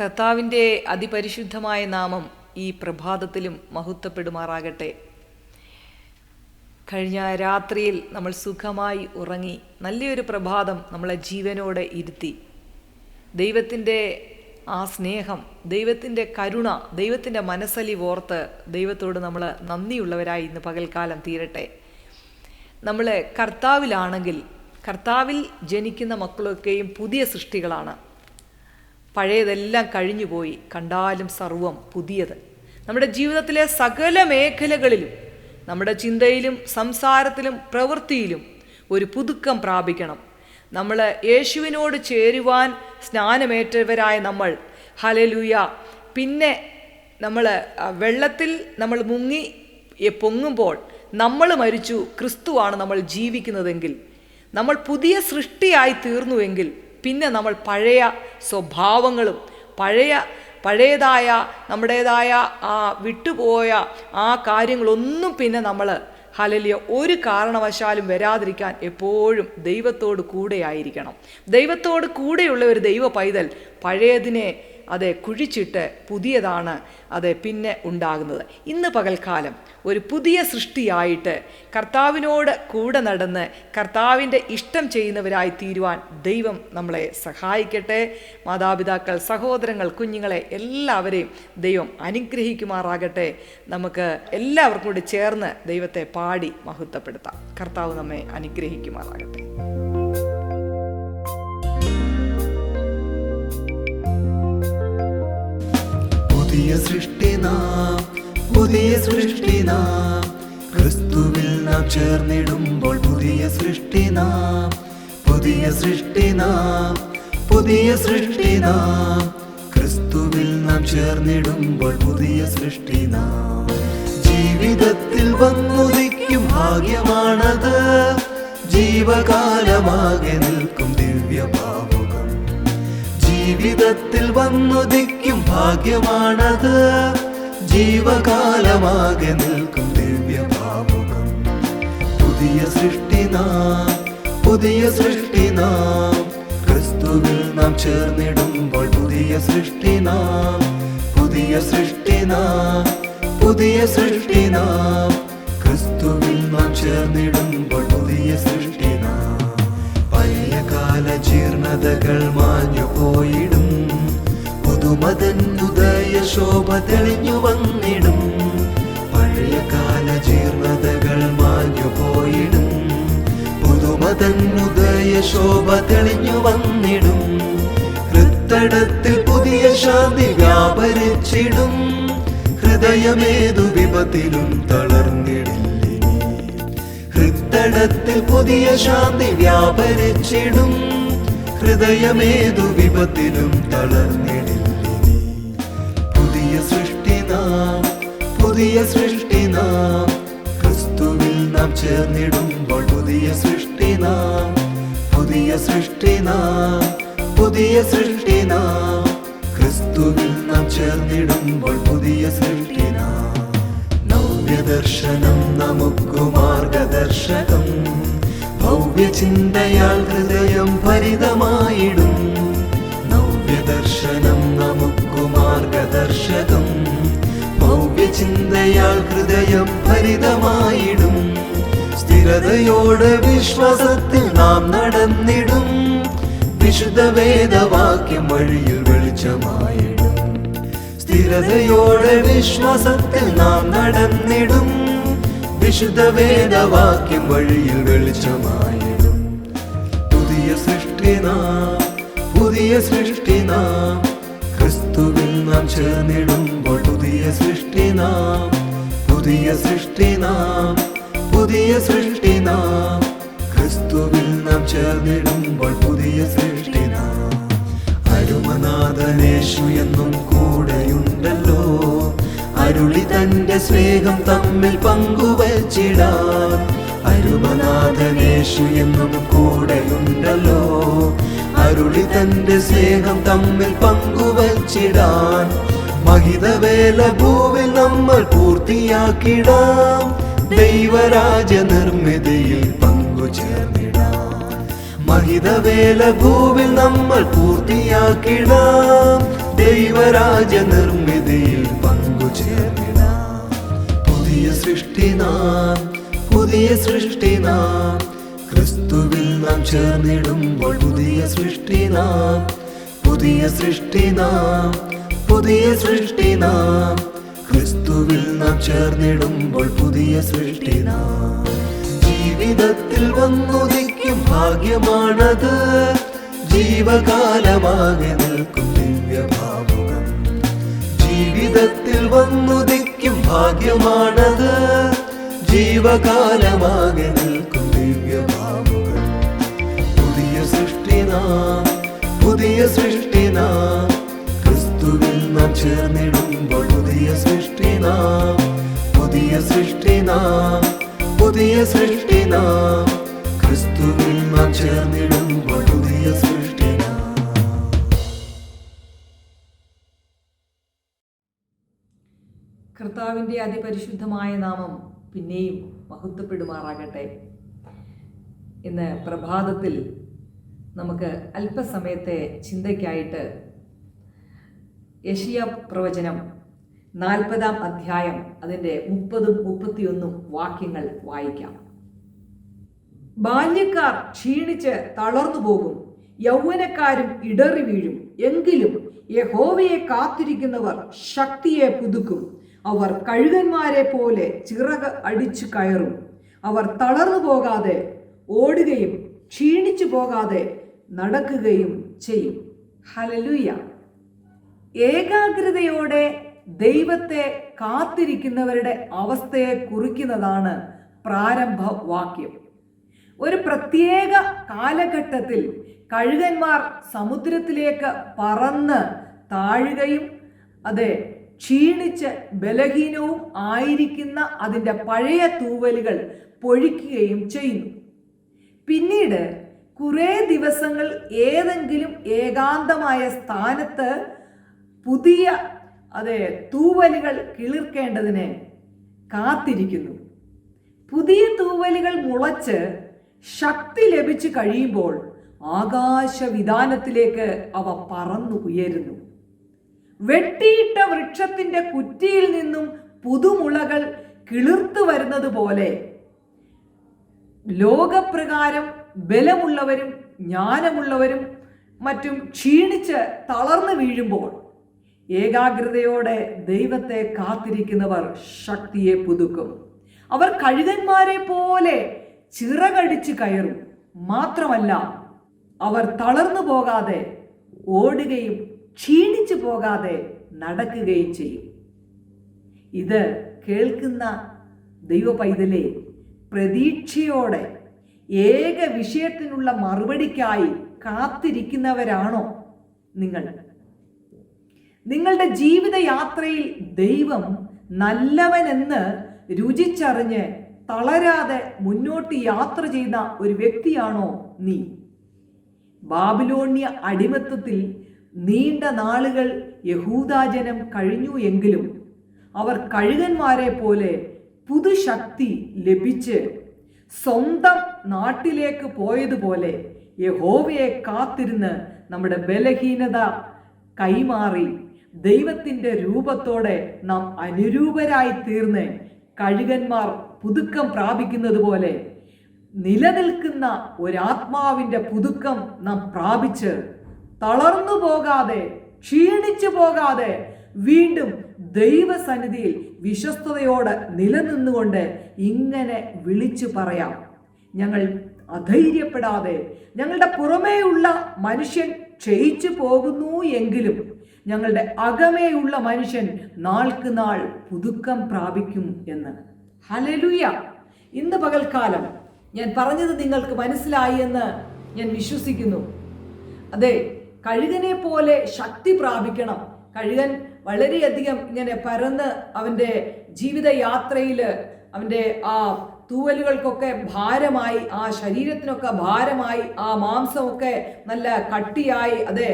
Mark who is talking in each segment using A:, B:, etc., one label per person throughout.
A: കർത്താവിന്റെ അതിപരിശുദ്ധമായ നാമം ഈ പ്രഭാതത്തിലും മഹത്വപ്പെടുമാറാകട്ടെ. കഴിഞ്ഞ രാത്രിയിൽ നമ്മൾ സുഖമായി ഉറങ്ങി നല്ലൊരു പ്രഭാതം നമ്മളെ ജീവനോടെ ഇരുത്തി. ദൈവത്തിന്റെ ആ സ്നേഹം ദൈവത്തിന്റെ കരുണ ദൈവത്തിന്റെ മനസ്സലി ഓർത്ത് ദൈവത്തോട് നമ്മൾ നന്ദിയുള്ളവരായി ഇന്ന് പകൽക്കാലം തീരട്ടെ. നമ്മൾ കർത്താവിലാണെങ്കിൽ കർത്താവിൽ ജനിക്കുന്ന മക്കളൊക്കെയും പുതിയ സൃഷ്ടികളാണ്. പഴയതെല്ലാം കഴിഞ്ഞുപോയി കണ്ടാലും സർവം പുതിയത്. നമ്മുടെ ജീവിതത്തിലെ സകല മേഖലകളിലും നമ്മുടെ ചിന്തയിലും സംസാരത്തിലും പ്രവൃത്തിയിലും ഒരു പുതുക്കം പ്രാപിക്കണം. നമ്മൾ യേശുവിനോട് ചേരുവാൻ സ്നാനമേറ്റവരായ നമ്മൾ. ഹലലൂയ പിന്നെ നമ്മൾ വെള്ളത്തിൽ നമ്മൾ മുങ്ങി പൊങ്ങുമ്പോൾ നമ്മൾ മരിച്ചു ക്രിസ്തുവാണ് നമ്മൾ ജീവിക്കുന്നതെങ്കിൽ നമ്മൾ പുതിയ സൃഷ്ടിയായി തീർന്നുവെങ്കിൽ പിന്നെ നമ്മൾ പഴയ സ്വഭാവങ്ങളും പഴയ പഴയതായ നമ്മുടേതായ ആ വിട്ടുപോയ ആ കാര്യങ്ങളൊന്നും പിന്നെ നമ്മൾ ഹലലിയ ഒരു കാരണവശാലും വരാതിരിക്കാൻ എപ്പോഴും ദൈവത്തോട് കൂടെയായിരിക്കണം. ദൈവത്തോട് കൂടെയുള്ള ഒരു ദൈവ പൈതൽ പഴയതിനെ അതെ കുഴിച്ചിട്ട് പുതിയതാണ് അതെ പിന്നെ ഉണ്ടാകുന്നത്. ഇന്ന് പകൽക്കാലം ഒരു പുതിയ സൃഷ്ടിയായിട്ട് കർത്താവിനോട് കൂടെ നടന്ന് കർത്താവിന്റെ ഇഷ്ടം ചെയ്യുന്നവരായി തീരുവാൻ ദൈവം നമ്മളെ സഹായിക്കട്ടെ. മാതാപിതാക്കൾ സഹോദരങ്ങൾ കുഞ്ഞുങ്ങളെ എല്ലാവരെയും ദൈവം അനുഗ്രഹിക്കുമാറാകട്ടെ. നമുക്ക് എല്ലാവർക്കും കൂടി ചേർന്ന് ദൈവത്തെ പാടി മഹത്വപ്പെടുത്താം. കർത്താവ് നമ്മെ അനുഗ്രഹിക്കുമാറാകട്ടെ.
B: സൃഷ്ടി നാം പുതിയ സൃഷ്ടി നാം. ക്രിസ്തുവിൽ നാം ചേർന്നിടുമ്പോൾ പുതിയ സൃഷ്ടി നാം. പുതിയ സൃഷ്ടി നാം. പുതിയ സൃഷ്ടി നാം. ക്രിസ്തുവിൽ നാം ചേർന്നിടുമ്പോൾ പുതിയ സൃഷ്ടി നാം. ജീവിതത്തിൽ വന്നുദിക്കും ഭാഗ്യമാണത്. ജീവകാലമാകെ നിൽക്കും ദിവ്യഭാവുകം. ജീവിതത്തിൽ വന്നുദിക്കും ഭാഗ്യമാണത്. ജീവകാലമാകെ നിൽക്കും ദിവ്യഭാമുഖം. പുതിയ സൃഷ്ടി നാം പുതിയ സൃഷ്ടി നാം. ക്രിസ്തുവിൽ നാം ചേർന്നിടുമ്പോൾ പുതിയ സൃഷ്ടി നാം പുതിയ സൃഷ്ടി നാം പുതിയ സൃഷ്ടി നാം. ക്രിസ്തുവിൽ നാം ചേർന്നിടുമ്പോൾ പുതിയ സൃഷ്ടി നാം. പഴയകാല ജീർണതകൾ മാഞ്ഞു പോയിടും ഉദയ ശോഭ തെളിഞ്ഞു വന്നിടും. പഴയകാല ജീർണതകൾ മാഞ്ഞു പോയിടും. പുതുമതൻ ശോഭ തെളിഞ്ഞു വന്നിടും. ഹൃത്തടത്തിൽ പുതിയ ശാന്തി വ്യാപരിച്ചിടും. ഹൃദയമേതു വിപത്തിലും ഹൃത്തടത്തിൽ പുതിയ ശാന്തി വ്യാപരിച്ചിടും. ഹൃദയമേതു വിപത്തിലും തളർന്നിടില്ലിനി പുതിയ സൃഷ്ടി നാം. ക്രിസ്തുവിൽ നാം ചേർന്നിടുമ്പോൾ പുതിയ സൃഷ്ടി നാം. പുതിയ സൃഷ്ടി നാം. പുതിയ സൃഷ്ടി നാം. ക്രിസ്തുവിൽ നാം ചേർന്നിടുമ്പോൾ പുതിയ സൃഷ്ടി നാം. നവ്യദർശനം നമുക്കു മാർഗദർശകം. ഭവ്യചിന്തയാൽ ഹൃദയം ഭരിതമായിടും. നവ്യദർശനം നമുക്കു മാർഗദർശകം. ഭവ്യചിന്തയാൽ ഹൃദയം ഭരിതമായിടും സ്ഥിരതയോടെ വിശ്വാസത്തിൽ നാം നടന്നിടും. വിശുദ്ധ വേദവാക്യം വഴിയിൽ വെളിച്ചമായിടും. സ്ഥിരതയോടെ വിശ്വാസത്തിൽ നാം നടന്നിടും. വിശുദ്ധ വേദവാക്യം വഴിയിൽ വെളിച്ചമായിടും. പുതിയ സൃഷ്ടി നാം പുതിയ സൃഷ്ടി നാം ചേർന്നിടുമ്പോൾ പുതിയ സൃഷ്ടി നാം പുതിയ സൃഷ്ടി നാം പുതിയ സൃഷ്ടി നാം. ക്രിസ്തുവിൽ നാം ചേർന്നിടുമ്പോൾ പുതിയ സൃഷ്ടി നാം. അരുമനാഥനേശു എന്നും കൂടെയുണ്ടല്ലോ. അരുളി തന്റെ സ്നേഹം തമ്മിൽ പങ്കുവച്ചിടാൻ അരുമനാഥനേശു എന്നും കൂടെയുണ്ടല്ലോ. അരുളി തന്റെ സ്നേഹം തമ്മിൽ പങ്കുവച്ചിടാൻ. മഹിതവേല ഭൂവിൽ നമ്മൾ പൂർത്തിയാക്കിടാം. ദൈവരാജ നിർമ്മിതിയിൽ പങ്കുചേർന്നിടാം. മഹിതവേല ഭൂവിൽ നമ്മൾ പൂർത്തിയാക്കിടാം. ദൈവരാജ പങ്കു പങ്കുചേർന്നിടാം. പുതിയ സൃഷ്ടി നാം പുതിയ സൃഷ്ടി നാം. ക്രിസ്തുവിൽ നാം ചേർന്നിടുമ്പോൾ പുതിയ സൃഷ്ടി നാം പുതിയ സൃഷ്ടി നാം പുതിയ സൃഷ്ടി നാം. ക്രിസ്തുവിൽ നാം ചേർന്നിടുമ്പോൾ പുതിയ സൃഷ്ടി നാം. ജീവിതത്തിൽ വന്നുദിക്കും ഭാഗ്യമാണത്. ജീവകാലമാകെ നിൽക്കും ദിവ്യഭാവുകം. ജീവിതത്തിൽ വന്നുദിക്കും ഭാഗ്യമാണത്. ജീവകാലമാകെ നിൽക്കും ദിവ്യഭാവുകം പുതിയ സൃഷ്ടിന പുതിയ സൃഷ്ടിന. ക്രിസ്തുവിൽ നാം ചേർന്നിടുമ്പോൾ പുതിയ സൃഷ്ടിന പുതിയ സൃഷ്ടിന പുതിയ സൃഷ്ടിന. ക്രിസ്തുവിൽ നാം ചേർന്നിടുമ്പോൾ പുതിയ സൃഷ്ടി നാം
A: കർത്താവിന്റെ അതിപരിശുദ്ധമായ നാമം പിന്നെയും മഹത്വപ്പെടുമാറാകട്ടെ. ഇന്ന് പ്രഭാതത്തിൽ നമുക്ക് അല്പസമയത്തെ ചിന്തയ്ക്കായിട്ട് യഷിയ പ്രവചനം നാൽപ്പതാം അധ്യായം അതിന്റെ മുപ്പതും മുപ്പത്തിയൊന്നും വാക്യങ്ങൾ വായിക്കാം. ബാല്യക്കാർ ക്ഷീണിച്ച് തളർന്നു പോകും. യൗവനക്കാരും ഇടറി വീഴും. എങ്കിലും യഹോവയെ കാത്തിരിക്കുന്നവർ ശക്തിയെ പുതുക്കും. അവർ കഴുകന്മാരെ പോലെ ചിറക് അടിച്ചു കയറും. അവർ തളർന്നു പോകാതെ ഓടുകയും ക്ഷീണിച്ചു പോകാതെ നടക്കുകയും ചെയ്യും. ഹലലുയ ഏകാഗ്രതയോടെ ദൈവത്തെ കാത്തിരിക്കുന്നവരുടെ അവസ്ഥയെ കുറിക്കുന്നതാണ് പ്രാരംഭ വാക്യം ഒരു പ്രത്യേക കാലഘട്ടത്തിൽ കഴുകന്മാർ സമുദ്രത്തിലേക്ക് പറന്ന് താഴുകയും അതെ ക്ഷീണിച്ച് ബലഹീനവും ആയിരിക്കുന്ന അതിന്റെ പഴയ തൂവലുകൾ പൊഴിക്കുകയും ചെയ്യുന്നു. പിന്നീട് കുറേ ദിവസങ്ങൾ ഏതെങ്കിലും ഏകാന്തമായ സ്ഥാനത്ത് പുതിയ അതെ തൂവലുകൾ കിളിർക്കേണ്ടതിന് കാത്തിരിക്കുന്നു. പുതിയ തൂവലുകൾ മുളച്ച് ശക്തി ലഭിച്ചു കഴിയുമ്പോൾ ആകാശവിധാനത്തിലേക്ക് അവ പറന്നു ഉയരുന്നു വെട്ടിയിട്ട വൃക്ഷത്തിന്റെ കുറ്റിയിൽ നിന്നും പുതുമുളകൾ കിളിർത്തു വരുന്നത് പോലെ ലോകപ്രകാരം ബലമുള്ളവരും ജ്ഞാനമുള്ളവരും മറ്റും ക്ഷീണിച്ച് തളർന്നു വീഴുമ്പോൾ ഏകാഗ്രതയോടെ ദൈവത്തെ കാത്തിരിക്കുന്നവർ ശക്തിയെ പുതുക്കും. അവർ കഴുകന്മാരെ പോലെ ചിറകടിച്ച് കയറും. മാത്രമല്ല അവർ തളർന്നു പോകാതെ ഓടുകയും ക്ഷീണിച്ചു പോകാതെ നടക്കുകയും ചെയ്യും. ഇത് കേൾക്കുന്ന ദൈവ പൈതലെ പ്രതീക്ഷയോടെ ഏക വിഷയത്തിനുള്ള മറുപടിക്കായി കാത്തിരിക്കുന്നവരാണോ നിങ്ങൾ? നിങ്ങളുടെ ജീവിതയാത്രയിൽ ദൈവം നല്ലവനെന്ന് രുചിച്ചറിഞ്ഞ് തളരാതെ മുന്നോട്ട് യാത്ര ചെയ്യുന്ന ഒരു വ്യക്തിയാണോ നീ? ബാബിലോണിയ അടിമത്തത്തിൽ നീണ്ട നാളുകൾ യഹൂദാജനം കഴിഞ്ഞു എങ്കിലും അവർ കഴുകന്മാരെ പോലെ പുതുശക്തി ലഭിച്ച് സ്വന്തം നാട്ടിലേക്ക് പോയതുപോലെ യഹോവയെ കാത്തിരുന്ന് നമ്മുടെ ബലഹീനത കൈമാറി ദൈവത്തിന്റെ രൂപത്തോടെ നാം അനുരൂപരായി തീർന്ന് കഴുകന്മാർ പുതുക്കം പ്രാപിക്കുന്നത് പോലെ നിലനിൽക്കുന്ന ഒരാത്മാവിന്റെ പുതുക്കം നാം പ്രാപിച്ച് തളർന്നു പോകാതെ ക്ഷീണിച്ചു പോകാതെ വീണ്ടും ദൈവസന്നിധിയിൽ വിശ്വസ്തയോട് നിലനിന്നുകൊണ്ട് ഇങ്ങനെ വിളിച്ചു പറയാം. ഞങ്ങൾ അധൈര്യപ്പെടാതെ ഞങ്ങളുടെ പുറമേയുള്ള മനുഷ്യൻ ക്ഷയിച്ചു പോകുന്നു എങ്കിലും ഞങ്ങളുടെ അകമേയുള്ള മനുഷ്യൻ നാൾക്ക് നാൾ പുതുക്കം പ്രാപിക്കും എന്ന്. ഹലലുയ ഇന്ന് പകൽക്കാലം ഞാൻ പറഞ്ഞത് നിങ്ങൾക്ക് മനസ്സിലായി എന്ന് ഞാൻ വിശ്വസിക്കുന്നു. അതെ കഴുകനെ പോലെ ശക്തി പ്രാപിക്കണം. കഴുകൻ വളരെയധികം ഇങ്ങനെ പരന്ന് അവന്റെ ജീവിതയാത്രയിൽ അവന്റെ ആ തൂവലുകൾക്കൊക്കെ ഭാരമായി ആ ശരീരത്തിനൊക്കെ ഭാരമായി ആ മാംസമൊക്കെ നല്ല കട്ടിയായി അതെ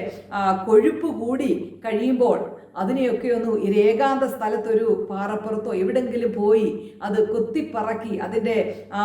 A: കൊഴുപ്പ് കൂടി കഴിയുമ്പോൾ അതിനെയൊക്കെ ഒന്ന് ഒരു ഏകാന്ത സ്ഥലത്തൊരു പാറപ്പുറത്തോ എവിടെങ്കിലും പോയി അത് കുത്തിപ്പറക്കി അതിന്റെ ആ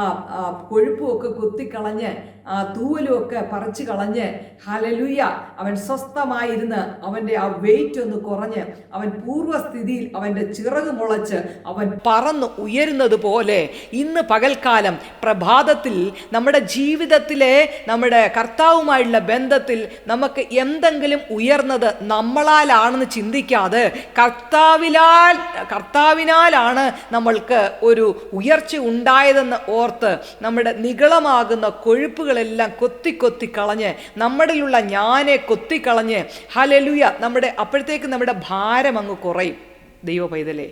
A: കൊഴുപ്പുമൊക്കെ കുത്തിക്കളഞ്ഞ് ആ തൂവലും ഒക്കെ പറിച്ചു കളഞ്ഞ് ഹലലുയ അവൻ സ്വസ്ഥമായിരുന്ന് അവന്റെ ആ വെയിറ്റ് ഒന്ന് കുറഞ്ഞ് അവൻ പൂർവസ്ഥിതിയിൽ അവന്റെ ചിറക് മുളച്ച് അവൻ പറന്ന് ഉയരുന്നത് പോലെ ഇന്ന് പകൽക്കാലം പ്രഭാതത്തിൽ നമ്മുടെ ജീവിതത്തിലെ നമ്മുടെ കർത്താവുമായുള്ള ബന്ധത്തിൽ നമുക്ക് എന്തെങ്കിലും ഉയർന്നത് നമ്മളാലാണെന്ന് ചിന്തിക്കാതെ കർത്താവിലാൽ കർത്താവിനാലാണ് നമ്മൾക്ക് ഒരു ഉയർച്ച ഉണ്ടായതെന്ന് ഓർത്ത് നമ്മുടെ നികളമാകുന്ന കൊഴുപ്പുകളെല്ലാം കൊത്തി കൊത്തി കളഞ്ഞ് നമ്മളിലുള്ള ഞാനെ കൊത്തിക്കളഞ്ഞ് ഹലലുയ നമ്മുടെ അപ്പോഴത്തേക്ക് നമ്മുടെ ഭാരം അങ്ങ് കുറയും ദൈവ പൈതലേ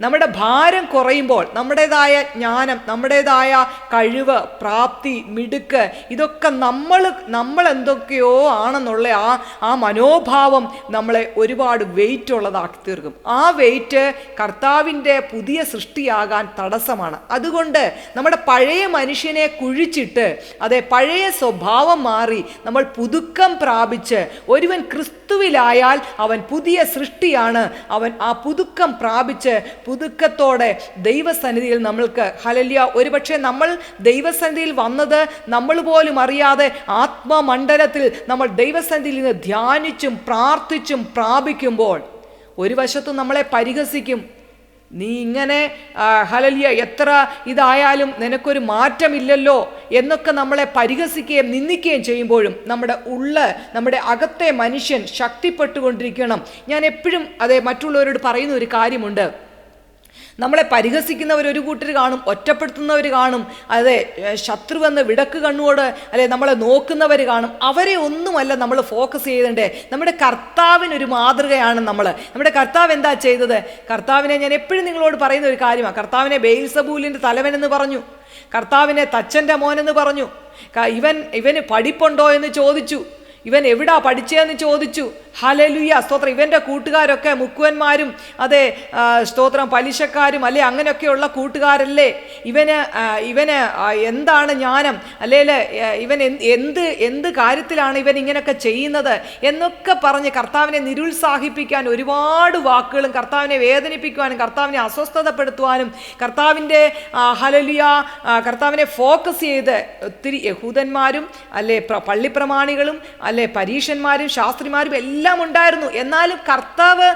A: നമ്മുടെ ഭാരം കുറയുമ്പോൾ നമ്മുടേതായ ജ്ഞാനം നമ്മുടേതായ കഴിവ് പ്രാപ്തി മിടുക്ക് ഇതൊക്കെ നമ്മൾ നമ്മൾ എന്തൊക്കെയോ ആണെന്നുള്ള ആ ആ മനോഭാവം നമ്മളെ ഒരുപാട് വെയിറ്റ് ഉള്ളതാക്കി തീർക്കും. ആ വെയിറ്റ് കർത്താവിന്റെ പുതിയ സൃഷ്ടിയാകാൻ തടസ്സമാണ്. അതുകൊണ്ട് നമ്മുടെ പഴയ മനുഷ്യനെ കുഴിച്ചിട്ട് അതെ പഴയ സ്വഭാവം മാറി നമ്മൾ പുതുക്കം പ്രാപിച്ച് ഒരുവൻ ക്രിസ്തുവിലായാൽ അവൻ പുതിയ സൃഷ്ടിയാണ്. അവൻ ആ പുതുക്കം പ്രാപിച്ച് പുതുക്കത്തോടെ ദൈവസന്നിധിയിൽ നമ്മൾക്ക് ഹലല്യ ഒരുപക്ഷെ നമ്മൾ ദൈവസന്നിധിയിൽ വന്നത് നമ്മൾ പോലും അറിയാതെ ആത്മമണ്ഡലത്തിൽ നമ്മൾ ദൈവസന്നിധിയിൽ നിന്ന് ധ്യാനിച്ചും പ്രാർത്ഥിച്ചും പ്രാപിക്കുമ്പോൾ ഒരു വശത്ത് നമ്മളെ പരിഹസിക്കും. നീ ഇങ്ങനെ ഹലലിയ എത്ര ഇതായാലും നിനക്കൊരു മാറ്റമില്ലല്ലോ എന്നൊക്കെ നമ്മളെ പരിഹസിക്കുകയും നിന്ദിക്കുകയും ചെയ്യുമ്പോഴും നമ്മുടെ ഉള്ള നമ്മുടെ അകത്തെ മനുഷ്യൻ ശക്തിപ്പെട്ടുകൊണ്ടിരിക്കണം. ഞാൻ എപ്പോഴും അതെ മറ്റുള്ളവരോട് പറയുന്ന ഒരു കാര്യമുണ്ട്. നമ്മളെ പരിഹസിക്കുന്നവർ ഒരു കൂട്ടർ കാണും ഒറ്റപ്പെടുത്തുന്നവർ കാണും അതെ ശത്രു ശത്രുവെന്ന് വിടക്ക് കണ്ണുകൊണ്ട് അല്ലെ നമ്മളെ നോക്കുന്നവർ കാണും. അവരെ ഒന്നുമല്ല നമ്മൾ ഫോക്കസ് ചെയ്തേണ്ടേ. നമ്മുടെ കർത്താവിനൊരു മാതൃകയാണ് നമ്മൾ നമ്മുടെ കർത്താവ് എന്താ ചെയ്തത്? കർത്താവിനെ ഞാൻ എപ്പോഴും നിങ്ങളോട് പറയുന്ന ഒരു കാര്യമാണ് കർത്താവിനെ ബെയിൽസബൂലിന്റെ തലവനെന്ന് പറഞ്ഞു. കർത്താവിനെ തച്ചന്റെ മോനെന്ന് പറഞ്ഞു. ഇവൻ ഇവന് പഠിപ്പുണ്ടോ എന്ന് ചോദിച്ചു. ഇവൻ എവിടാ പഠിച്ചതെന്ന് ചോദിച്ചു. ഹലലുയ സ്തോത്രം. ഇവന്റെ കൂട്ടുകാരൊക്കെ മുക്കുവന്മാരും അതെ സ്തോത്രം പലിശക്കാരും അല്ലെ അങ്ങനെയൊക്കെയുള്ള കൂട്ടുകാരല്ലേ? ഇവന് ഇവന് എന്താണ് ജ്ഞാനം? അല്ലെങ്കിൽ ഇവൻ എന്ത് എന്ത് കാര്യത്തിലാണ് ഇവൻ ഇങ്ങനെയൊക്കെ ചെയ്യുന്നത്? എന്നൊക്കെ പറഞ്ഞ് കർത്താവിനെ നിരുത്സാഹിപ്പിക്കാൻ ഒരുപാട് വാക്കുകളും കർത്താവിനെ വേദനിപ്പിക്കുവാനും കർത്താവിനെ അസ്വസ്ഥതപ്പെടുത്തുവാനും കർത്താവിന്റെ ഹലലിയ കർത്താവിനെ ഫോക്കസ് ചെയ്ത് ഒത്തിരി യഹൂദന്മാരും അല്ലെ പ്ര- പള്ളിപ്രമാണികളും അല്ലെ? പരീഷന്മാരും ശാസ്ത്രിമാരും എല്ലാം ഉണ്ടായിരുന്നു. എന്നാലും കർത്താവ്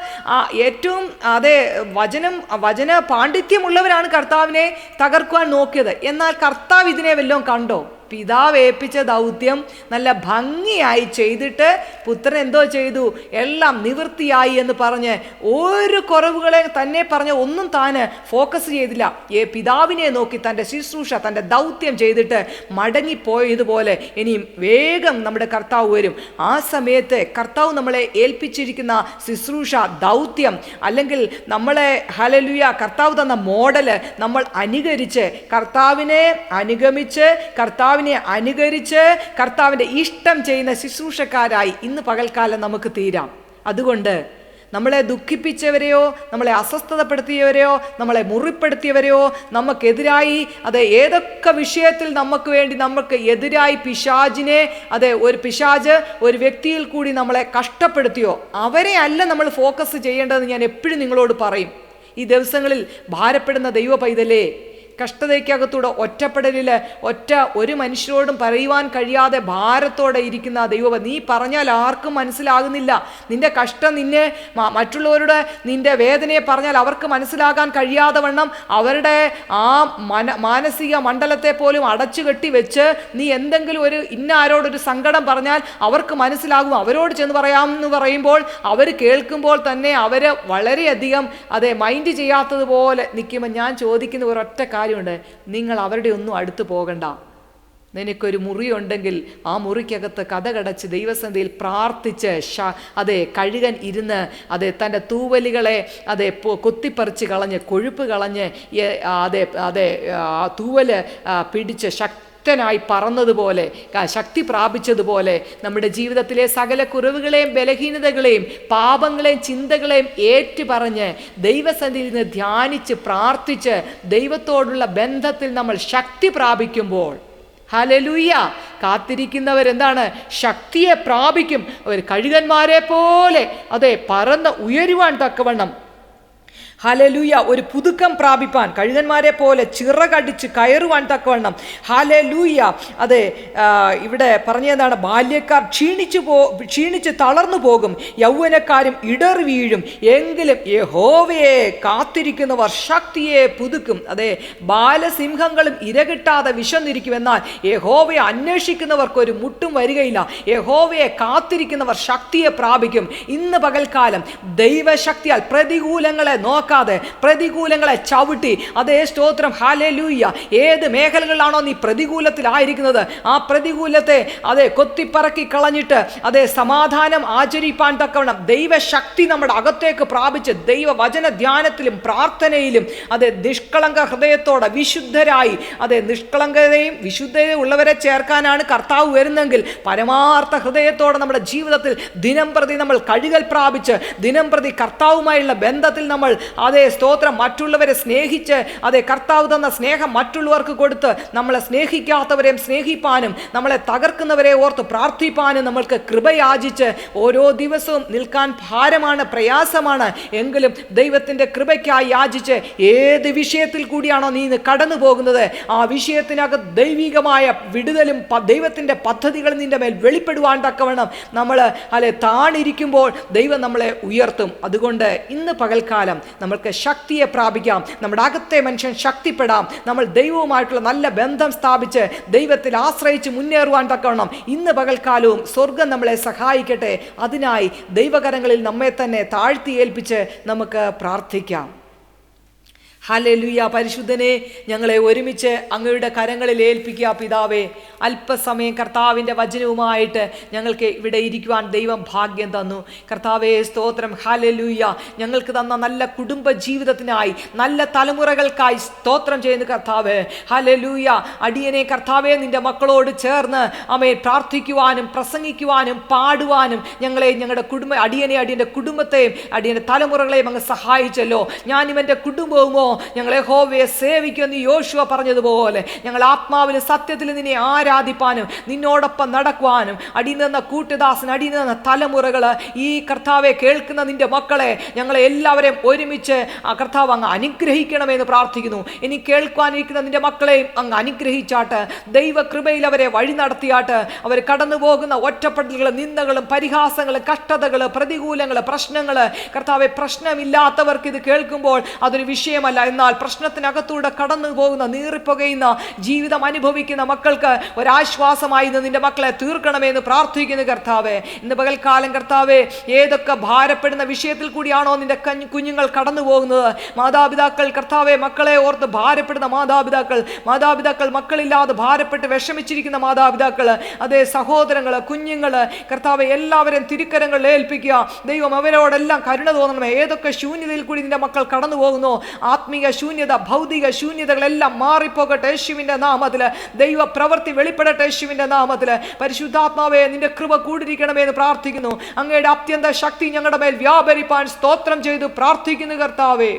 A: ഏറ്റവും അതെ വചനം വചന പാണ്ഡിത്യമുള്ളവരാണ് കർത്താവിനെ തകർക്കുവാൻ നോക്കിയത്. എന്നാൽ കർത്താവ് ഇതിനെ വല്ലതും കണ്ടോ? പിതാവ് ഏൽപ്പിച്ച ദൗത്യം നല്ല ഭംഗിയായി ചെയ്തിട്ട് പുത്രൻ എന്തോ ചെയ്തു? എല്ലാം നിവൃത്തിയായി എന്ന് പറഞ്ഞ് ഒരു കുറവുകളെ തന്നെ പറഞ്ഞ് ഒന്നും താന് ഫോക്കസ് ചെയ്തില്ല. ഏ പിതാവിനെ നോക്കി തന്റെ ശുശ്രൂഷ തന്റെ ദൗത്യം ചെയ്തിട്ട് മടങ്ങിപ്പോയതുപോലെ ഇനിയും വേഗം നമ്മുടെ കർത്താവ് വരും. ആ സമയത്ത് കർത്താവ് നമ്മളെ ഏൽപ്പിച്ചിരിക്കുന്ന ശുശ്രൂഷ ദൗത്യം അല്ലെങ്കിൽ നമ്മളെ ഹലലുയ കർത്താവ് തന്ന മോഡൽ നമ്മൾ അനുകരിച്ച് കർത്താവിനെ അനുഗമിച്ച് കർത്താവിനെ അനുകരിച്ച് കർത്താവിന്റെ ഇഷ്ടം ചെയ്യുന്ന ശുശ്രൂഷക്കാരായി ഇന്ന് പകൽക്കാലം നമുക്ക് തീരാം. അതുകൊണ്ട് നമ്മളെ ദുഃഖിപ്പിച്ചവരെയോ നമ്മളെ അസ്വസ്ഥതപ്പെടുത്തിയവരെയോ നമ്മളെ മുറിപ്പെടുത്തിയവരെയോ നമുക്കെതിരായി അത് ഏതൊക്കെ വിഷയത്തിൽ നമുക്ക് വേണ്ടി നമുക്ക് എതിരായി പിശാജിനെ അത് ഒരു പിശാജ് ഒരു വ്യക്തിയിൽ കൂടി നമ്മളെ കഷ്ടപ്പെടുത്തിയോ അവരെ അല്ല നമ്മൾ ഫോക്കസ് ചെയ്യേണ്ടതെന്ന് ഞാൻ എപ്പോഴും നിങ്ങളോട് പറയും. ഈ ദിവസങ്ങളിൽ ഭാരപ്പെടുന്ന ദൈവ പൈതലേ കഷ്ടതയ്ക്കകത്തൂടെ ഒറ്റപ്പെടലിൽ ഒറ്റ ഒരു മനുഷ്യരോടും പറയുവാൻ കഴിയാതെ ഭാരത്തോടെ ഇരിക്കുന്ന ദൈവം നീ പറഞ്ഞാൽ ആർക്കും മനസ്സിലാകുന്നില്ല. നിന്റെ കഷ്ടം നിന്നെ മറ്റുള്ളവരുടെ നിന്റെ വേദനയെ പറഞ്ഞാൽ അവർക്ക് മനസ്സിലാകാൻ കഴിയാതെ വണ്ണം അവരുടെ ആ മന മാനസിക മണ്ഡലത്തെ പോലും അടച്ചു കെട്ടി വെച്ച് നീ എന്തെങ്കിലും ഒരു ഇന്ന ആരോടൊരു സങ്കടം പറഞ്ഞാൽ അവർക്ക് മനസ്സിലാകും. അവരോട് ചെന്ന് പറയാമെന്ന് പറയുമ്പോൾ അവർ കേൾക്കുമ്പോൾ തന്നെ അവർ വളരെയധികം അതെ മൈൻഡ് ചെയ്യാത്തതുപോലെ നിൽക്കുമ്പോൾ ഞാൻ ചോദിക്കുന്ന ഒരൊറ്റ കാര്യമുണ്ട്. നിങ്ങൾ അവരുടെ ഒന്നും അടുത്ത് പോകണ്ട. നിനക്കൊരു മുറിയുണ്ടെങ്കിൽ ആ മുറിക്കകത്ത് കഥകടച്ച് ദൈവസന്ധിയിൽ പ്രാർത്ഥിച്ച് ഷ അതെ കഴുകൻ ഇരുന്ന് അതെ തന്റെ തൂവലുകളെ അതെ കൊത്തിപ്പറിച്ച് കളഞ്ഞ് കൊഴുപ്പ് കളഞ്ഞ് അതെ അതെ തൂവൽ പിടിച്ച് ശക്തി ശക്തനായി പറന്നതുപോലെ ശക്തി പ്രാപിച്ചതുപോലെ നമ്മുടെ ജീവിതത്തിലെ സകല കുറവുകളെയും ബലഹീനതകളെയും പാപങ്ങളെയും ചിന്തകളെയും ഏറ്റുപറഞ്ഞ് ദൈവസന്നിധിയിൽ നിന്ന് ധ്യാനിച്ച് പ്രാർത്ഥിച്ച് ദൈവത്തോടുള്ള ബന്ധത്തിൽ നമ്മൾ ശക്തി പ്രാപിക്കുമ്പോൾ ഹലലുയ്യ കാത്തിരിക്കുന്നവരെന്താണ് ശക്തിയെ പ്രാപിക്കും. അവർ കഴുകന്മാരെ പോലെ അതെ പറന്ന് ഉയരുവാൻ തക്കവണ്ണം ഹാലലൂയ ഒരു പുതുക്കം പ്രാപിപ്പാൻ. കഴുകന്മാരെ പോലെ ചിറകടിച്ച് കയറുവാൻ തക്കവണ്ണം. ഹാലലൂയ അതെ ഇവിടെ പറഞ്ഞതാണ് ബാല്യക്കാർ ക്ഷീണിച്ചു പോ ക്ഷീണിച്ച് തളർന്നു പോകും. യൗവനക്കാരും ഇടർ വീഴും. എങ്കിലും യഹോവയെ കാത്തിരിക്കുന്നവർ ശക്തിയെ പുതുക്കും. അതെ ബാലസിംഹങ്ങളും ഇരകിട്ടാതെ വിശന്നിരിക്കും എന്നാൽ യഹോവയെ അന്വേഷിക്കുന്നവർക്ക് ഒരു മുട്ടും വരികയില്ല. യഹോവയെ കാത്തിരിക്കുന്നവർ ശക്തിയെ പ്രാപിക്കും. ഇന്ന് പകൽക്കാലം ദൈവശക്തിയാൽ പ്രതികൂലങ്ങളെ നോക്കാതെ പ്രതികൂലങ്ങളെ ചവിട്ടി. അതേ സ്തോത്രം. ഹാലേ ലൂയ്യ ഏത് മേഖലകളിലാണോ നീ പ്രതികൂലത്തിലായിരിക്കുന്നത്? ആ പ്രതികൂലത്തെ അതെ കൊത്തിപ്പറക്കി കളഞ്ഞിട്ട് അതേ സമാധാനം ആചരിപ്പാൻ തക്കവണ്ണം ദൈവശക്തി നമ്മുടെ അകത്തേക്ക് പ്രാപിച്ച് ദൈവവചന ധ്യാനത്തിലും പ്രാർത്ഥനയിലും അതെ നിഷ്കളങ്ക ഹൃദയത്തോടെ വിശുദ്ധരായി അതെ നിഷ്കളങ്കതയും വിശുദ്ധതയും ഉള്ളവരെ ചേർക്കാനാണ് കർത്താവ് വരുന്നെങ്കിൽ പരമാർത്ഥ ഹൃദയത്തോടെ നമ്മുടെ ജീവിതത്തിൽ ദിനം പ്രതി നമ്മൾ കഴുകൽ പ്രാപിച്ച് ദിനം പ്രതി കർത്താവുമായുള്ള ബന്ധത്തിൽ നമ്മൾ അതേ സ്തോത്രം മറ്റുള്ളവരെ സ്നേഹിച്ച് അതേ കർത്താവ് തന്ന സ്നേഹം മറ്റുള്ളവർക്ക് കൊടുത്ത് നമ്മളെ സ്നേഹിക്കാത്തവരെയും സ്നേഹിപ്പാനും നമ്മളെ തകർക്കുന്നവരെ ഓർത്ത് പ്രാർത്ഥിപ്പാനും നമ്മൾക്ക് കൃപയാചിച്ച് ഓരോ ദിവസവും നിൽക്കാൻ ഭാരമാണ് പ്രയാസമാണ്. എങ്കിലും ദൈവത്തിന്റെ കൃപയ്ക്കായി യാചിച്ച് ഏത് വിഷയത്തിൽ കൂടിയാണോ നീ കടന്നു പോകുന്നത് ആ വിഷയത്തിനകത്ത് ദൈവികമായ വിടുതലും ദൈവത്തിന്റെ പദ്ധതികൾ നിന്റെ മേൽ വെളിപ്പെടുവാൻ തക്കവണ്ണം നമ്മൾ അല്ലെ താണിരിക്കുമ്പോൾ ദൈവം നമ്മളെ ഉയർത്തും. അതുകൊണ്ട് ഇന്ന് പകൽക്കാലം നമ്മൾക്ക് ശക്തിയെ പ്രാപിക്കാം. നമ്മുടെ അകത്തെ മനുഷ്യൻ ശക്തിപ്പെടാം. നമ്മൾ ദൈവവുമായിട്ടുള്ള നല്ല ബന്ധം സ്ഥാപിച്ച് ദൈവത്തിൽ ആശ്രയിച്ച് മുന്നേറുവാൻ തക്കവണ്ണം ഇന്ന് പകൽക്കാലവും സ്വർഗം നമ്മളെ സഹായിക്കട്ടെ. അതിനായി ദൈവകരങ്ങളിൽ നമ്മെ തന്നെ താഴ്ത്തി ഏൽപ്പിച്ച് നമുക്ക് പ്രാർത്ഥിക്കാം. ഹല്ലേലൂയ പരിശുദ്ധനെ ഞങ്ങളെ ഒരുമിച്ച് അങ്ങയുടെ കരങ്ങളിൽ ഏൽപ്പിക്കുക പിതാവേ. അല്പസമയം കർത്താവിന്റെ വചനവുമായിട്ട് ഞങ്ങൾക്ക് ഇവിടെ ഇരിക്കുവാൻ ദൈവം ഭാഗ്യം തന്നു. കർത്താവേ സ്തോത്രം. ഹല്ലേലൂയ. ഞങ്ങൾക്ക് തന്ന നല്ല കുടുംബ ജീവിതത്തിനായി നല്ല തലമുറകൾക്കായി സ്തോത്രം ചെയ്യുന്ന കർത്താവേ. ഹല്ലേലൂയ. അടിയനെ കർത്താവെ നിന്റെ മക്കളോട് ചേർന്ന് അമ്മയെ പ്രാർത്ഥിക്കുവാനും പ്രസംഗിക്കുവാനും പാടുവാനും ഞങ്ങളെ ഞങ്ങളുടെ കുടുംബ അടിയനെ അടിയന്റെ കുടുംബത്തെയും അടിയന്റെ തലമുറകളെയും അങ്ങ് സഹായിച്ചല്ലോ. ഞാൻ എന്റെ കുടുംബവുമോ ഞങ്ങളെ ഹോവയെ സേവിക്കുമെന്ന് യോശുവ പറഞ്ഞതുപോലെ ഞങ്ങൾ ആത്മാവിൽ സത്യത്തിൽ നിന്നെ ആരാധിപ്പാനും നിന്നോടൊപ്പം നടക്കുവാനും അടി നിന്ന കൂട്ടുദാസൻ അടി നിന്ന തലമുറകൾ ഈ കർത്താവെ കേൾക്കുന്ന നിന്റെ മക്കളെ ഞങ്ങളെ എല്ലാവരെയും ഒരുമിച്ച് ആ കർത്താവ് അങ്ങ് അനുഗ്രഹിക്കണമെന്ന് പ്രാർത്ഥിക്കുന്നു. ഇനി കേൾക്കുവാനിരിക്കുന്ന നിന്റെ മക്കളെയും അങ്ങ് അനുഗ്രഹിച്ചാട്ട് ദൈവകൃപയിൽ അവരെ വഴി നടത്തിയാട്ട് അവർ കടന്നു പോകുന്ന ഒറ്റപ്പെടലുകളും നിന്ദകളും പരിഹാസങ്ങളും കഷ്ടതകൾ പ്രതികൂലങ്ങൾ പ്രശ്നങ്ങൾ കർത്താവെ പ്രശ്നമില്ലാത്തവർക്ക് ഇത് കേൾക്കുമ്പോൾ അതൊരു വിഷയമല്ല. എന്നാൽ പ്രശ്നത്തിനകത്തൂടെ കടന്നു പോകുന്ന നീറിപ്പുകയുന്ന ജീവിതം അനുഭവിക്കുന്ന മക്കൾക്ക് ഒരാശ്വാസമായി നിന്റെ മക്കളെ തീർക്കണമെന്ന് പ്രാർത്ഥിക്കുന്നു കർത്താവെ. ഇന്ന് പകൽക്കാലം കർത്താവെ ഏതൊക്കെ ഭാരപ്പെടുന്ന വിഷയത്തിൽ കൂടിയാണോ നിന്റെ കഞ്ഞ് കുഞ്ഞുങ്ങൾ കടന്നു പോകുന്നത്? മാതാപിതാക്കൾ കർത്താവെ മക്കളെ ഓർത്ത് ഭാരപ്പെടുന്ന മാതാപിതാക്കൾ മാതാപിതാക്കൾ മക്കളില്ലാതെ ഭാരപ്പെട്ട് വിഷമിച്ചിരിക്കുന്ന മാതാപിതാക്കൾ അതേ സഹോദരങ്ങൾ കുഞ്ഞുങ്ങൾ കർത്താവെ എല്ലാവരെയും തിരുക്കരങ്ങളിൽ ഏൽപ്പിക്കുക. ദൈവം അവരോടെല്ലാം കരുണ തോന്നണമേ. ഏതൊക്കെ ശൂന്യതയിൽ കൂടി നിന്റെ മക്കൾ കടന്നു പോകുന്നു ആത്മീക ശൂന്യത ഭൗതിക ശൂന്യതകളെല്ലാം മാറിപ്പോകട്ടെ യേശുവിന്റെ നാമത്തിൽ. ദൈവ പ്രവൃത്തി വെളിപ്പെടട്ടെ യേശുവിന്റെ നാമത്തിൽ. പരിശുദ്ധാത്മാവെ നിന്റെ കൃപ കൂടിരിക്കണമേ എന്ന് പ്രാർത്ഥിക്കുന്നു. അങ്ങയുടെ അത്യന്ത ശക്തി ഞങ്ങളുടെ മേൽ വ്യാപരിപ്പാൻ സ്തോത്രം ചെയ്തു പ്രാർത്ഥിക്കുന്നു കർത്താവേ.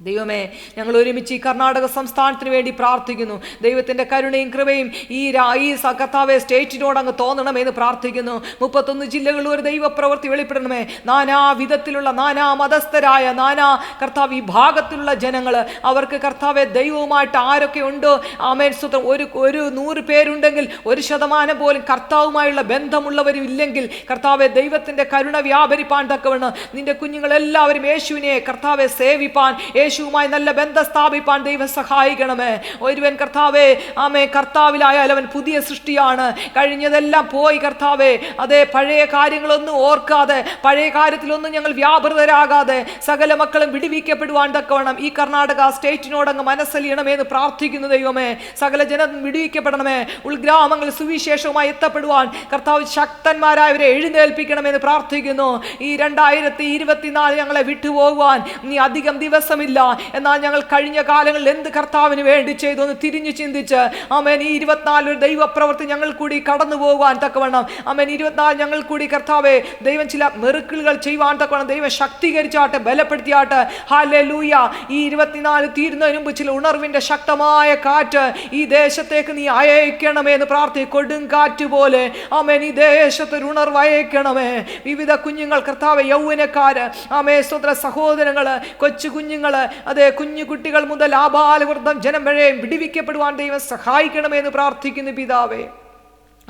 A: ദൈവമേ ഞങ്ങൾ ഒരുമിച്ച് ഈ കർണാടക സംസ്ഥാനത്തിന് വേണ്ടി പ്രാർത്ഥിക്കുന്നു. ദൈവത്തിന്റെ കരുണയും കൃപയും ഈ ഈ കർത്താവെ സ്റ്റേറ്റിനോട് അങ്ങ് തോന്നണമെന്ന് പ്രാർത്ഥിക്കുന്നു. മുപ്പത്തൊന്ന് ജില്ലകളിൽ ഒരു ദൈവപ്രവൃത്തി വെളിപ്പെടണമേ. നാനാ വിധത്തിലുള്ള നാനാ മതസ്ഥരായ നാനാ കർത്താവ് ഈ ഭാഗത്തിലുള്ള ജനങ്ങൾ അവർക്ക് കർത്താവെ ദൈവവുമായിട്ട് ആരൊക്കെ ഉണ്ടോ? ആമേൻ. സുത്രം ഒരു ഒരു നൂറ് പേരുണ്ടെങ്കിൽ ഒരു ശതമാനം പോലും കർത്താവുമായുള്ള ബന്ധമുള്ളവരും ഇല്ലെങ്കിൽ കർത്താവെ ദൈവത്തിന്റെ കരുണ വ്യാപരിപ്പാൻ തക്കവണ്ണം നിന്റെ കുഞ്ഞുങ്ങളെല്ലാവരും യേശുവിനെ കർത്താവെ സേവിപ്പാൻ യേശുവുമായി നല്ല ബന്ധം സ്ഥാപിപ്പാൻ ദൈവം സഹായിക്കണമേ. ഒരുവൻ കർത്താവേ ആമേ കർത്താവിലായാലും അവൻ പുതിയ സൃഷ്ടിയാണ്. കഴിഞ്ഞതെല്ലാം പോയി കർത്താവേ. അതേ പഴയ കാര്യങ്ങളൊന്നും ഓർക്കാതെ പഴയ കാര്യത്തിലൊന്നും ഞങ്ങൾ വ്യാപൃതരാകാതെ സകല മക്കളും വിടുവിക്കപ്പെടുവാൻ തക്കവണ്ണം ഈ കർണാടക സ്റ്റേറ്റിനോടങ്ങ് മനസ്സലിയണമെന്ന് പ്രാർത്ഥിക്കുന്നു ദൈവമേ. സകല ജനം വിടുവിക്കപ്പെടണമേ. ഉൾഗ്രാമങ്ങൾ സുവിശേഷവുമായി എത്തപ്പെടുവാൻ കർത്താവ് ശക്തന്മാരായവരെ എഴുന്നേൽപ്പിക്കണമെന്ന് പ്രാർത്ഥിക്കുന്നു. ഈ രണ്ടായിരത്തി ഇരുപത്തിനാല് ഞങ്ങളെ വിട്ടുപോകുവാൻ നീ അധികം ദിവസമില്ല. അറിയുന്നില്ല എന്നാൽ ഞങ്ങൾ കഴിഞ്ഞ കാലങ്ങളിൽ എന്ത് കർത്താവിന് വേണ്ടി ചെയ്തു എന്ന് തിരിഞ്ഞു ചിന്തിച്ച് അമേൻ ഈ ഇരുപത്തിനാല് ഒരു ദൈവപ്രവൃത്തി ഞങ്ങൾ കൂടി കടന്നു പോകുവാൻ തക്കവണ്ണം. അമേൻ ഇരുപത്തിനാല് ഞങ്ങൾ കൂടി കർത്താവെ ദൈവം ചില മെറുക്കിളുകൾ ചെയ്യുവാൻ തക്കവണ്ണം. ദൈവം ശക്തീകരിച്ചാട്ടെ ബലപ്പെടുത്തിയാട്ടെ. ഹാലെ ലൂയ ഈ ഇരുപത്തിനാല് തീരുന്നതിന് മുമ്പ് ചില ഉണർവിന്റെ ശക്തമായ കാറ്റ് ഈ ദേശത്തേക്ക് നീ അയക്കണമേ എന്ന് പ്രാർത്ഥി കൊടുങ്കാറ്റ് പോലെ. ആമേൻ ഈ ദേശത്തൊരു ഉണർവ് അയക്കണമേ. വിവിധ കുഞ്ഞുങ്ങൾ കർത്താവ് യൗവനക്കാര് അമേ സ്വത്ര സഹോദരങ്ങൾ കൊച്ചു കുഞ്ഞുങ്ങൾ അതെ കുഞ്ഞു കുട്ടികൾ മുതൽ ആബാലവൃദ്ധം ജനം വരെ വിടിവിക്കപ്പെടുവാൻ ദൈവം സഹായിക്കണമെന്ന് പ്രാർത്ഥിക്കുന്നു പിതാവേ.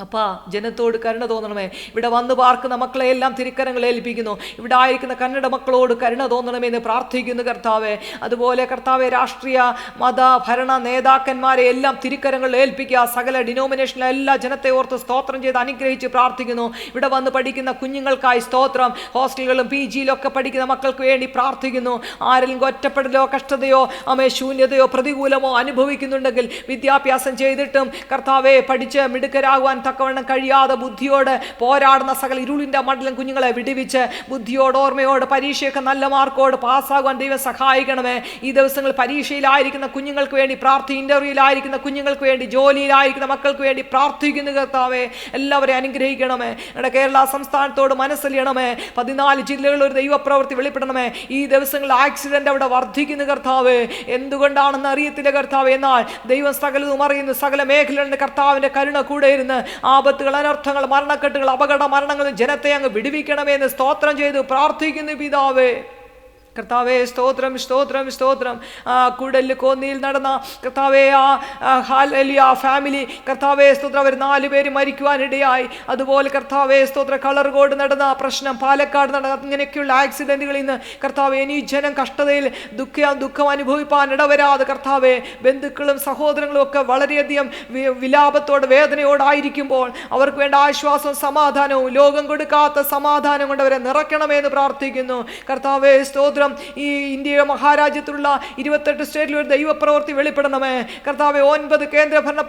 A: അപ്പാ ജനത്തോട് കരുണ തോന്നണമേ. ഇവിടെ വന്ന് പാർക്കുന്ന മക്കളെ എല്ലാം തിരിക്കരങ്ങൾ ഏൽപ്പിക്കുന്നു. ഇവിടെ ആയിരിക്കുന്ന കന്നഡ മക്കളോട് കരുണ തോന്നണമേ എന്ന് പ്രാർത്ഥിക്കുന്നു കർത്താവെ. അതുപോലെ കർത്താവെ രാഷ്ട്രീയ മത ഭരണ നേതാക്കന്മാരെ എല്ലാം തിരിക്കരങ്ങൾ ഏൽപ്പിക്കുക. സകല ഡിനോമിനേഷനിലെ എല്ലാ ജനത്തെ ഓർത്ത് സ്തോത്രം ചെയ്ത് അനുഗ്രഹിച്ച് പ്രാർത്ഥിക്കുന്നു. ഇവിടെ വന്ന് പഠിക്കുന്ന കുഞ്ഞുങ്ങൾക്കായി സ്തോത്രം. ഹോസ്റ്റലുകളും പി ജിയിലൊക്കെ പഠിക്കുന്ന മക്കൾക്ക് വേണ്ടി പ്രാർത്ഥിക്കുന്നു. ആരെങ്കിലും ഒറ്റപ്പെടലോ കഷ്ടതയോ അമേ ശൂന്യതയോ പ്രതികൂലമോ അനുഭവിക്കുന്നുണ്ടെങ്കിൽ വിദ്യാഭ്യാസം ചെയ്തിട്ടും കർത്താവെ പഠിച്ച് മിടുക്കരാകുവാൻ തക്കവണ്ണം കഴിയാതെ ബുദ്ധിയോട് പോരാടുന്ന സകല ഇരുളിന്റെ മണ്ഡലം കുഞ്ഞുങ്ങളെ വിടുവിച്ച് ബുദ്ധിയോട് ഓർമ്മയോട് പരീക്ഷയൊക്കെ നല്ല മാർക്കോട് പാസ്സാകുവാൻ ദൈവം സഹായിക്കണമേ. ഈ ദിവസങ്ങൾ പരീക്ഷയിലായിരിക്കുന്ന കുഞ്ഞുങ്ങൾക്ക് വേണ്ടി പ്രാർത്ഥി ഇന്റർവ്യൂവിലായിരിക്കുന്ന കുഞ്ഞുങ്ങൾക്ക് വേണ്ടി ജോലിയിലായിരിക്കുന്ന മക്കൾക്ക് വേണ്ടി പ്രാർത്ഥിക്കുന്ന കർത്താവേ. എല്ലാവരെയും അനുഗ്രഹിക്കണമേ. നമ്മുടെ കേരള സംസ്ഥാനത്തോട് മനസ്സലിയണമേ. പതിനാല് ജില്ലകളിൽ ഒരു ദൈവപ്രവൃത്തി വെളിപ്പെടണമേ. ഈ ദിവസങ്ങളിൽ ആക്സിഡന്റ് അവിടെ വർദ്ധിക്കുന്ന കർത്താവ്. എന്തുകൊണ്ടാണെന്ന് അറിയത്തില്ല കർത്താവ്. എന്നാൽ ദൈവം സകലതും അറിയുന്നു. സകല മേഖലകളിൽ കർത്താവിന്റെ കരുണ കൂടെ ഇരുന്ന് ആപത്തുകൾ അനർത്ഥങ്ങൾ മരണക്കെട്ടുകൾ അപകട മരണങ്ങൾ ജനത്തെ അങ്ങ് വിടുവിക്കണമേ എന്ന് സ്തോത്രം ചെയ്ത് പ്രാർത്ഥിക്കുന്നു പിതാവേ. കർത്താവേ സ്തോത്രം സ്തോത്രം സ്തോത്രം. ആ കുടലിൽ കോന്നിയിൽ നടന്ന കർത്താവേ ആ ഹാലലി ആ ഫാമിലി. കർത്താവേ സ്തോത്രം. അവർ നാല് പേര് മരിക്കുവാനിടയായി. അതുപോലെ കർത്താവേ സ്തോത്ര. കളർകോട് നടന്ന പ്രശ്നം. പാലക്കാട് നടന്ന ഇങ്ങനെയൊക്കെയുള്ള ആക്സിഡന്റുകളിൽ നിന്ന് കർത്താവേ ഇനി ജനം കഷ്ടതയിൽ ദുഃഖ ദുഃഖം അനുഭവിപ്പാൻ ഇടവരാതെ കർത്താവേ ബന്ധുക്കളും സഹോദരങ്ങളും ഒക്കെ വളരെയധികം വിലാപത്തോട് വേദനയോടായിരിക്കുമ്പോൾ അവർക്ക് വേണ്ട ആശ്വാസവും സമാധാനവും ലോകം കൊടുക്കാത്ത സമാധാനം കൊണ്ട് അവരെ നിറയ്ക്കണമെന്ന് പ്രാർത്ഥിക്കുന്നു. കർത്താവെ സ്തോത്രം. ഈ ഇന്ത്യ മഹാരാജ്യത്തിലുള്ള ഇരുപത്തെട്ട് സ്റ്റേറ്റിൽ ഒരു ദൈവപ്രവൃത്തി വെളിപ്പെടണമേ. കർത്താവ് ഒൻപത് കേന്ദ്ര ഭരണ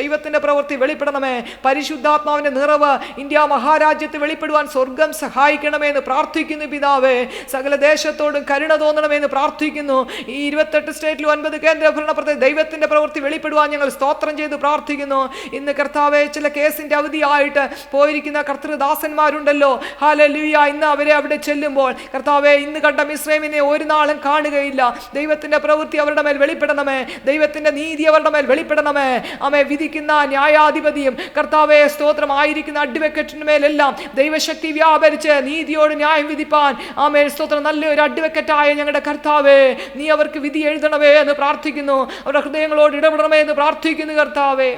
A: ദൈവത്തിന്റെ പ്രവൃത്തി വെളിപ്പെടണമേ. പരിശുദ്ധാത്മാവിന്റെ നിറവ് ഇന്ത്യ മഹാരാജ്യത്ത് വെളിപ്പെടുവാൻ സ്വർഗം സഹായിക്കണമേ എന്ന് പ്രാർത്ഥിക്കുന്നു പിതാവേ. സകല ദേശത്തോടും കരുണ തോന്നണമേ എന്ന് പ്രാർത്ഥിക്കുന്നു. ഈ ഇരുപത്തെട്ട് സ്റ്റേറ്റിൽ ഒൻപത് കേന്ദ്ര ഭരണ പ്രദേശം ദൈവത്തിന്റെ പ്രവൃത്തി വെളിപ്പെടുവാൻ ഞങ്ങൾ സ്തോത്രം ചെയ്ത് പ്രാർത്ഥിക്കുന്നു. ഇന്ന് കർത്താവെ ചില കേസിന്റെ അവധിയായിട്ട് പോയിരിക്കുന്ന കർത്തൃദാസന്മാരുണ്ടല്ലോ. ഹാലലുയ ഇന്ന് അവരെ അവിടെ ചെല്ലുമ്പോൾ കർത്താവെ ഇന്ന് കണ്ട മിശ്രമിനെ ഒരു നാളും കാണുകയില്ല. ദൈവത്തിന്റെ പ്രവൃത്തി അവരുടെ മേൽ വെളിപ്പെടണമേ. ദൈവത്തിന്റെ നീതി അവരുടെ മേൽ വെളിപ്പെടണമേ. അമേ വിധിക്കുന്ന ന്യായാധിപതിയും കർത്താവെ സ്തോത്രമായിരിക്കുന്ന അഡ്വക്കറ്റിന് മേലെല്ലാം ദൈവശക്തി വ്യാപരിച്ച് നീതിയോട് ന്യായം വിധിപ്പാൻ. ആമേൽ സ്തോത്രം. നല്ലൊരു അഡ്വക്കറ്റായ ഞങ്ങളുടെ കർത്താവേ നീ അവർക്ക് വിധി എഴുതണമേ എന്ന് പ്രാർത്ഥിക്കുന്നു. അവരുടെ ഹൃദയങ്ങളോട് ഇടപെടണമേ എന്ന് പ്രാർത്ഥിക്കുന്നു കർത്താവേ.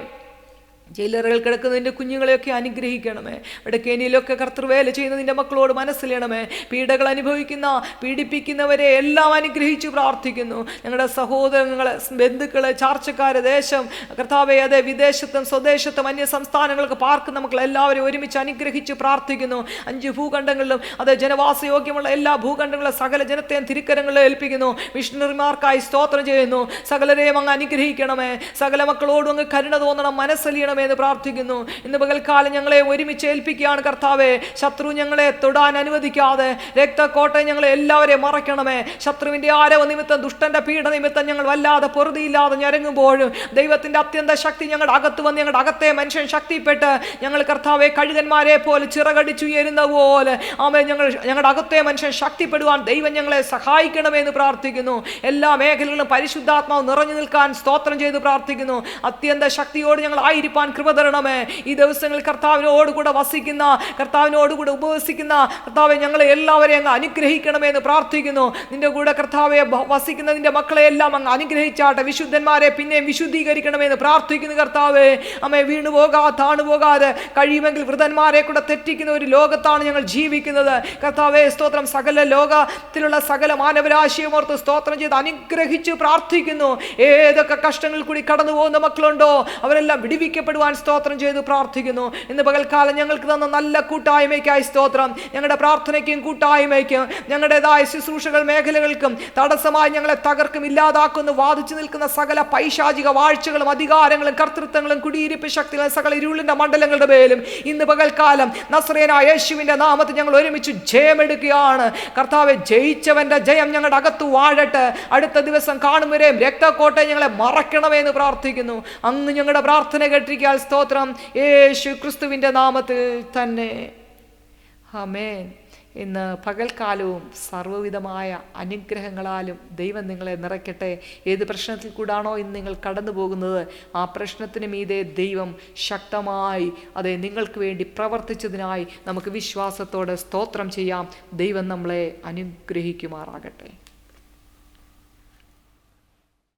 A: ജയിലറുകൾ കിടക്കുന്ന നിന്റെ കുഞ്ഞുങ്ങളെയൊക്കെ അനുഗ്രഹിക്കണമേ. ഇവിടെ കെനിയിലൊക്കെ കർത്തൃവേല ചെയ്യുന്ന നിന്റെ മക്കളോട് മനസ്സിലണമേ. പീഡകൾ അനുഭവിക്കുന്ന പീഡിപ്പിക്കുന്നവരെ എല്ലാം അനുഗ്രഹിച്ചു പ്രാർത്ഥിക്കുന്നു. ഞങ്ങളുടെ സഹോദരങ്ങളെ ബന്ധുക്കളെ ചാർച്ചക്കാരെ ദേശം കർത്താവെ അതെ വിദേശത്തും സ്വദേശത്തും അന്യ സംസ്ഥാനങ്ങൾക്ക് പാർക്ക് നമുക്ക് എല്ലാവരെയും ഒരുമിച്ച് അനുഗ്രഹിച്ച് പ്രാർത്ഥിക്കുന്നു. അഞ്ച് ഭൂഖണ്ഡങ്ങളിലും അത് ജനവാസയോഗ്യമുള്ള എല്ലാ ഭൂഖണ്ഡങ്ങളും സകല ജനത്തെയും തിരുക്കരങ്ങളിൽ ഏൽപ്പിക്കുന്നു. മിഷണറിമാർക്കായി സ്തോത്രം ചെയ്യുന്നു. സകലരെയും അങ്ങ് അനുഗ്രഹിക്കണമേ. സകല മക്കളോടും അങ്ങ് കരുണ തോന്നണം മനസ്സലിയണമേ. എന്ന് പ്രാർത്ഥിക്കുന്നു? ഇന്ന് പകൽക്കാലം ഞങ്ങളെ ഒരുമിച്ച് ഏൽപ്പിക്കുകയാണ് കർത്താവെ. ശത്രു ഞങ്ങളെ തൊടാൻ അനുവദിക്കാതെ രക്തക്കോട്ടയം ഞങ്ങളെ എല്ലാവരെയും മറയ്ക്കണമേ. ശത്രുവിന്റെ ആരവ നിമിത്തം ദുഷ്ടന്റെ പീഡ നിമിത്തം ഞങ്ങൾ വല്ലാതെ പൊറുതിയില്ലാതെ ഞരങ്ങുമ്പോഴും ദൈവത്തിന്റെ അത്യന്ത ശക്തി ഞങ്ങളുടെ അകത്ത് വന്ന് ഞങ്ങളുടെ അകത്തെ മനുഷ്യൻ ശക്തിപ്പെട്ട് ഞങ്ങൾ കർത്താവെ കഴുകന്മാരെ പോലെ ചിറകടിച്ചുയരുന്ന പോലെ ആമേ ഞങ്ങൾ ഞങ്ങളുടെ അകത്തെ മനുഷ്യൻ ശക്തിപ്പെടുവാൻ ദൈവം ഞങ്ങളെ സഹായിക്കണമേ എന്ന് പ്രാർത്ഥിക്കുന്നു. എല്ലാ മേഖലകളിലും പരിശുദ്ധാത്മാവ് നിറഞ്ഞു നിൽക്കാൻ സ്തോത്രം ചെയ്ത് പ്രാർത്ഥിക്കുന്നു. അത്യന്ത ശക്തിയോട് ഞങ്ങൾ ആയിരിക്കാൻ കൃപ തരണമേ. ഈ ദിവസങ്ങളിൽ കർത്താവിനോടുകൂടെ വസിക്കുന്ന കർത്താവിനോടുകൂടെ ഉപവസിക്കുന്ന കർത്താവെ ഞങ്ങളെ എല്ലാവരെയും അങ്ങ് അനുഗ്രഹിക്കണമേ എന്ന് പ്രാർത്ഥിക്കുന്നു. നിന്റെ കൂടെ കർത്താവെ വസിക്കുന്ന നിന്റെ മക്കളെ എല്ലാം അങ്ങ് അനുഗ്രഹിച്ചാട്ടെ. വിശുദ്ധന്മാരെ പിന്നെയും വിശുദ്ധീകരിക്കണമേ എന്ന് പ്രാർത്ഥിക്കുന്നു കർത്താവെ. അമ്മേ വീണു പോകാതെ താണു പോകാതെ കഴിയുമെങ്കിൽ വൃതന്മാരെ കൂടെ തെറ്റിക്കുന്ന ഒരു ലോകത്താണ് ഞങ്ങൾ ജീവിക്കുന്നത്. കർത്താവെ സ്തോത്രം സകല ലോകത്തിലുള്ള സകല മാനവരാശിയും ഓർത്ത് സ്തോത്രം ചെയ്ത് അനുഗ്രഹിച്ച് പ്രാർത്ഥിക്കുന്നു. ഏതൊക്കെ കഷ്ടങ്ങളിൽ കൂടി കടന്നു പോകുന്ന മക്കളുണ്ടോ അവരെല്ലാം വിടിവിക്കപ്പെടുവാൻ കൂടുവാൻ സ്തോത്രം ചെയ്ത് പ്രാർത്ഥിക്കുന്നു. ഇന്ന് പകൽക്കാലം ഞങ്ങൾക്ക് തന്ന നല്ല കൂട്ടായ്മയ്ക്കായി സ്തോത്രം. ഞങ്ങളുടെ പ്രാർത്ഥനയ്ക്കും കൂട്ടായ്മയ്ക്കും ഞങ്ങളുടേതായ ശുശ്രൂഷകൾ മേഖലകൾക്കും തടസ്സമായി ഞങ്ങളെ തകർക്കും ഇല്ലാതാക്കുന്നു വാദിച്ചു നിൽക്കുന്ന സകല പൈശാചിക വാഴ്ചകളും അധികാരങ്ങളും കർത്തൃത്വങ്ങളും കുടിയിരിപ്പ് ശക്തികളും സകല ഇരുളിന്റെ മണ്ഡലങ്ങളുടെ മേലും ഇന്ന് പകൽക്കാലം നസ്രേനായ യേശുവിന്റെ നാമത്തിൽ ഞങ്ങൾ ഒരുമിച്ച് ജയമെടുക്കുകയാണ്. കർത്താവെ ജയിച്ചവന്റെ ജയം ഞങ്ങളുടെ അകത്ത് വാഴട്ടെ. അടുത്ത ദിവസം കാണുമ്പോഴേയും രക്തക്കോട്ടെ ഞങ്ങളെ മറക്കണമേ എന്ന് പ്രാർത്ഥിക്കുന്നു. അന്ന് ഞങ്ങളുടെ പ്രാർത്ഥന കേട്ടിരിക്കാൻ സ്തോത്രം. യേശു ക്രിസ്തുവിന്റെ നാമത്തിൽ തന്നെ. ഹമേൻ ഇന്ന് പകൽക്കാലവും സർവവിധമായ അനുഗ്രഹങ്ങളാലും ദൈവം നിങ്ങളെ നിറയ്ക്കട്ടെ. ഏത് പ്രശ്നത്തിൽ കൂടാണോ ഇന്ന് നിങ്ങൾ കടന്നു പോകുന്നത് ആ പ്രശ്നത്തിന് മീതെ ദൈവം ശക്തമായി അതെ നിങ്ങൾക്ക് വേണ്ടി പ്രവർത്തിച്ചതിനായി നമുക്ക് വിശ്വാസത്തോടെ സ്തോത്രം ചെയ്യാം. ദൈവം നമ്മളെ അനുഗ്രഹിക്കുമാറാകട്ടെ.